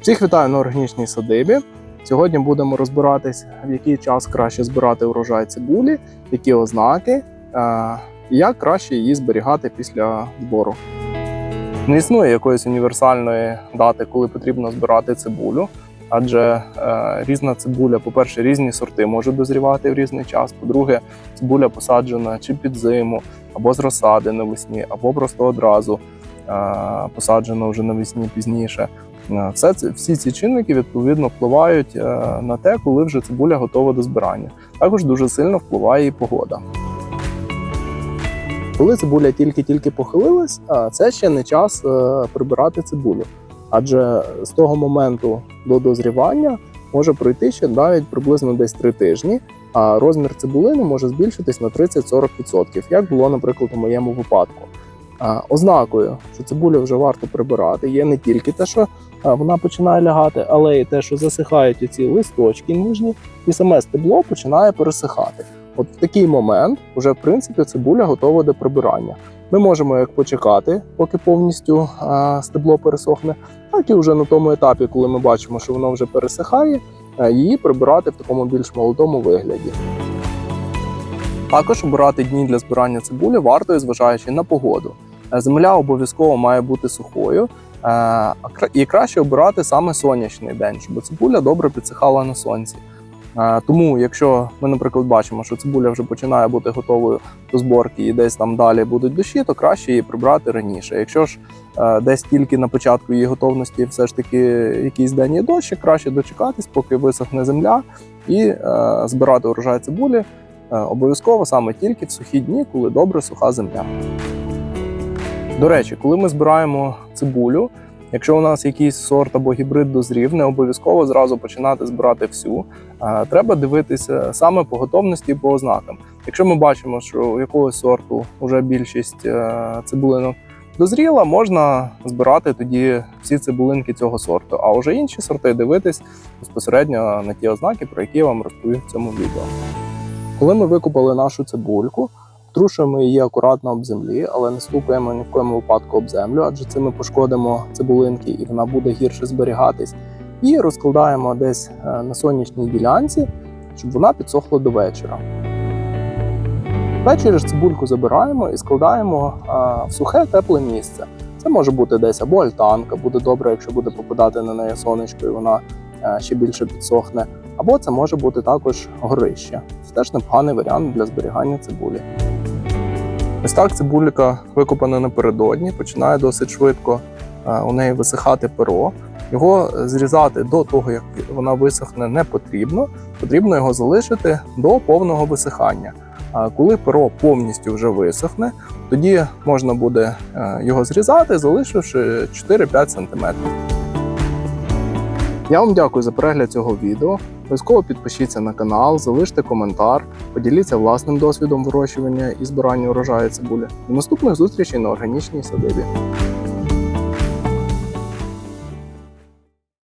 Всіх вітаю на органічній садибі. Сьогодні будемо розбиратись, в який час краще збирати урожай цибулі, які ознаки, е, і як краще її зберігати після збору. Не існує якоїсь універсальної дати, коли потрібно збирати цибулю, адже е, різна цибуля, по-перше, різні сорти можуть дозрівати в різний час. По-друге, цибуля посаджена чи під зиму, або з розсади навесні, або просто одразу е, посаджена вже навесні пізніше. Е, Все це всі ці чинники відповідно впливають е, на те, коли вже цибуля готова до збирання. Також дуже сильно впливає і погода. Коли цибуля тільки-тільки похилилась, це ще не час прибирати цибулю. Адже з того моменту до дозрівання може пройти ще навіть приблизно десь 3 тижні, а розмір цибулини може збільшитись на 30-40%, як було, наприклад, у моєму випадку. А, Ознакою, що цибулю вже варто прибирати, є не тільки те, що вона починає лягати, але й те, що засихають оці листочки ніжні, і саме стебло починає пересихати. От в такий момент вже в принципі цибуля готова до прибирання. Ми можемо як почекати, поки повністю а, стебло пересохне, так і вже на тому етапі, коли ми бачимо, що воно вже пересихає, її прибирати в такому більш молодому вигляді. Також обирати дні для збирання цибулі варто, зважаючи на погоду. Е, Земля обов'язково має бути сухою, е, і краще обирати саме сонячний день, щоб цибуля добре підсихала на сонці. Е, Тому, якщо ми, наприклад, бачимо, що цибуля вже починає бути готовою до зборки і десь там далі будуть дощі, то краще її прибрати раніше. Якщо ж десь тільки на початку її готовності все ж таки якийсь день є дощ, краще дочекатись, поки висохне земля, і збирати урожай цибулі обов'язково саме тільки в сухі дні, коли добре суха земля. До речі, коли ми збираємо цибулю, якщо у нас якийсь сорт або гібрид дозрів, не обов'язково зразу починати збирати всю. Е, Треба дивитися саме по готовності і по ознакам. Якщо ми бачимо, що у якогось сорту вже більшість е, цибулинок дозріла, можна збирати тоді всі цибулинки цього сорту. А вже інші сорти дивитись безпосередньо на ті ознаки, про які я вам розповів в цьому відео. Коли ми викупали нашу цибульку, Трушуємо її акуратно об землі, але не стукаємо ні в коєму випадку об землю, адже цим ми пошкодимо цибулинки і вона буде гірше зберігатись. І розкладаємо десь е, на сонячній ділянці, щоб вона підсохла до вечора. Ввечері ж цибульку забираємо і складаємо е, в сухе тепле місце. Це може бути десь або альтанка, буде добре, якщо буде попадати на неї сонечко, і вона е, ще більше підсохне. Або це може бути також горище. Це теж непоганий варіант для зберігання цибулі. Ось так цибулька викопана напередодні, починає досить швидко е, у неї висихати перо. Його зрізати до того, як вона висохне, не потрібно. Потрібно його залишити до повного висихання. А коли перо повністю вже висохне, тоді можна буде е, його зрізати, залишивши 4-5 см. Я вам дякую за перегляд цього відео. Обов'язково підпишіться на канал, залиште коментар, поділіться власним досвідом вирощування і збирання урожаю цибулі. До наступних зустрічей на органічній садибі.